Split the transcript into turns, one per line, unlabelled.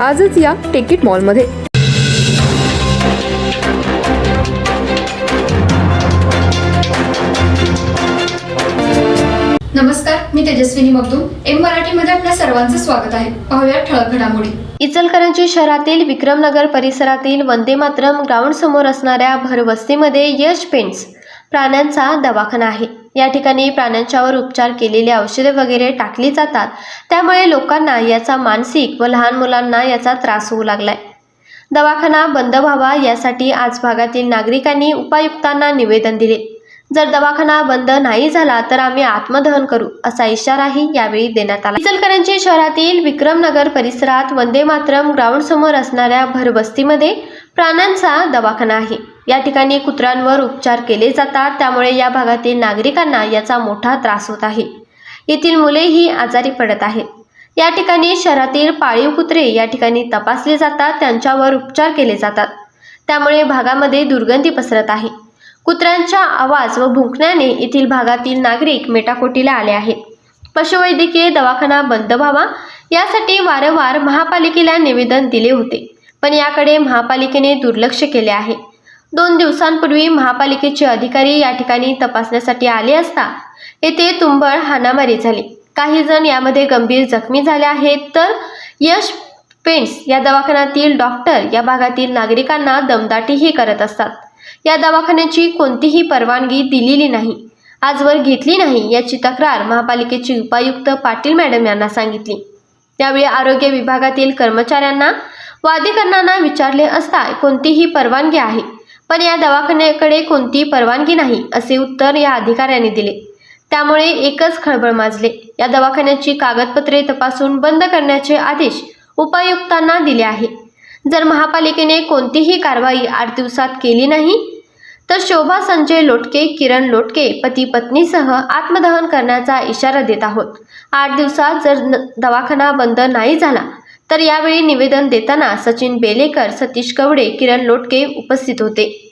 आजच या टिकीट मॉलमध्ये.
नमस्कार मी तेजस्विनी मगदूम. एम मराठीमध्ये आपल्या सर्वांचं स्वागत आहे. पाहूया ठळक घडामोडी.
इचलकरंजी शहरातील विक्रमनगर परिसरातील वंदे मातरम ग्राउंड समोर असणाऱ्या भरवस्तीमध्ये यश पेंट्स प्राण्यांचा दवाखाना आहे. या ठिकाणी प्राण्यांच्यावर उपचार केलेले औषधे वगैरे टाकली जातात. त्यामुळे लोकांना याचा मानसिक व लहान मुलांना याचा त्रास होऊ लागलाय. दवाखाना बंद व्हावा यासाठी आज भागातील नागरिकांनी उपायुक्तांना निवेदन दिले. जर दवाखाना बंद नाही झाला तर आम्ही आत्मदहन करू असा इशाराही यावेळी देण्यात आला. इचलकरंजी शहरातील विक्रमनगर परिसरात वंदे मातरम ग्राउंड समोर असणाऱ्या भरवस्तीमध्ये प्राण्यांचा दवाखाना आहे. या ठिकाणी कुत्र्यांवर उपचार केले जातात. त्यामुळे या भागातील नागरिकांना याचा मोठा त्रास होत आहे. येथील मुलेही आजारी पडत आहेत. या ठिकाणी शहरातील पाळीव कुत्रे या ठिकाणी तपासले जातात. त्यांच्यावर उपचार केले जातात. त्यामुळे भागामध्ये दुर्गंधी पसरत आहे. कुत्र्यांच्या आवाज व भुंकण्याने येथील भागातील नागरिक मेटाकोटीला आले आहेत. पशुवैद्यकीय दवाखाना बंद व्हावा. यासाठी वारंवार महापालिकेला निवेदन दिले होते. पण याकडे महापालिकेने दुर्लक्ष केले आहे. दोन दिवसांपूर्वी महापालिकेचे अधिकारी या ठिकाणी तपासण्यासाठी आले असता येथे तुंबळ हाणामारी झाली. काही जण यामध्ये गंभीर जखमी झाले आहेत तर यश पेंट्स या दवाखान्यातील डॉक्टर या भागातील नागरिकांना दमदाटीही करत असतात. या दवाखान्याची कोणतीही परवानगी दिलेली नाही. आजवर घेतली नाही याची तक्रार महापालिकेची उपायुक्त पाटील मॅडम यांना सांगितली. त्यावेळी आरोग्य विभागातील कर्मचाऱ्यांना वादीकरणांना विचारले असता कोणतीही परवानगी आहे. पण या दवाखान्याकडे कोणती परवानगी नाही असे उत्तर या अधिकाऱ्याने दिले. त्यामुळे एकच खळबळ माजले. या दवाखान्याची कागदपत्रे तपासून बंद करण्याचे आदेश उपायुक्तांना दिले आहे. जर महापालिकेने कोणतीही कारवाई आठ दिवसात केली नाही तर शोभा संजय लोटके किरण लोटके पती पत्नीसह आत्मदहन करण्याचा इशारा देत आहोत. आठ दिवसात जर न- दवाखाना बंद नाही झाला तर यावेळी निवेदन देताना सचिन बेलेकर सतीश कवडे किरण लोटके उपस्थित होते.